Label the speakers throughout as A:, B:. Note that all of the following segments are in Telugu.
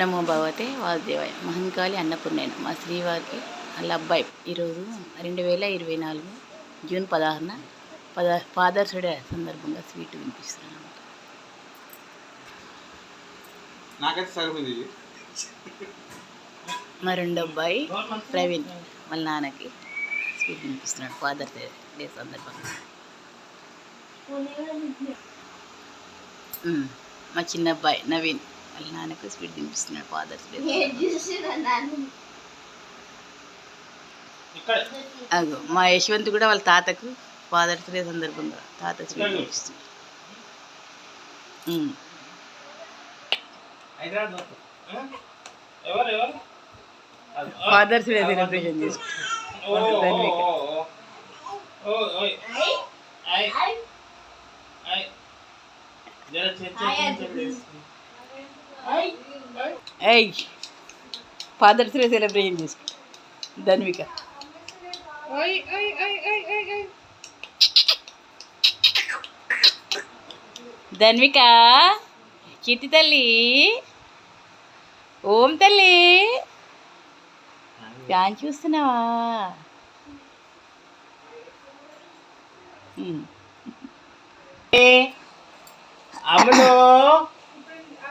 A: నమో భగవతే వాసుదేవాయ. మహంకాళి అన్నపూర్ణైన మా శ్రీవారికి వాళ్ళ అబ్బాయి. ఈరోజు రెండు వేల ఇరవై నాలుగు జూన్ పదహారున పద ఫాదర్స్ డే సందర్భంగా స్వీట్ వినిపిస్తున్నాను. మా రెండో అబ్బాయి ప్రవీణ్ వాళ్ళ నాన్నకి స్వీట్ వినిపిస్తున్నాడు ఫాదర్స్ డే సందర్భంగా. ఉమ్, మా చిన్న అబ్బాయి నవీన్. వాళ్ళ నాన్నకు స్వీట్ తినిపిస్తున్నాడు ఫాదర్స్ డే
B: ఇక్కడ
A: అగో మా యశ్వంత్ కూడా వాళ్ళ తాతకు ఫాదర్స్ డే సందర్భంగా తాత స్వీట్
B: ఆ.
A: ఫాదర్స్ డే సెలబ్రేషన్ చేసుకుంటాం
B: ఓ, ఓ, ఓ, ఓ. ఓ, ఓయ్. ఐ. ఐ. జర చె- చె- చె- చె- చేసుకో. ఐ. ఐ.
A: ఏయ్ ఫాదర్స్ డే సెలబ్రేషన్
B: ఏయ్ ఫాదర్ త్రీ సెలబ్రేషన్ చేసుకో ధన్విక.
A: ధన్విక చిట్టి తల్లి. ఓం తల్లి. ఫ్యాన్ చూస్తున్నావా?
B: అమ్మలో.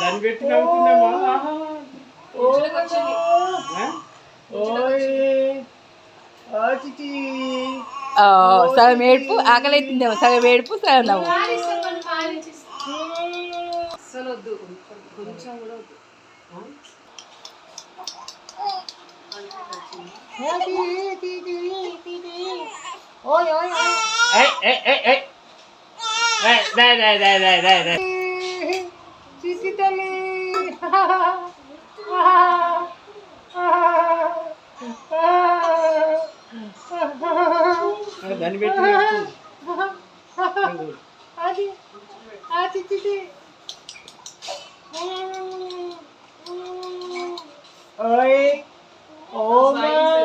B: దాన్ని పెట్టి నవ్వుతున్నామా
A: ఆ, సగం ఏడుపు ఆకలి అవుతుందేమో సగం ఏడుపు సగం నవ్వు.
C: Ver ver ver ver ver ver. ver. Biz gidelim. Beni bekliyorsun. Hadi.
A: Hadi gidelim.
B: Oi. Ô, mãe.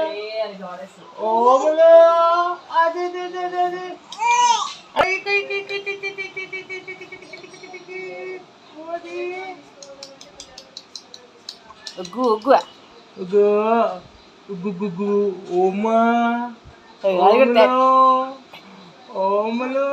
B: ഗുഗു
A: ഗുഗു ഓമ ഓമലോ
B: ഓമലോ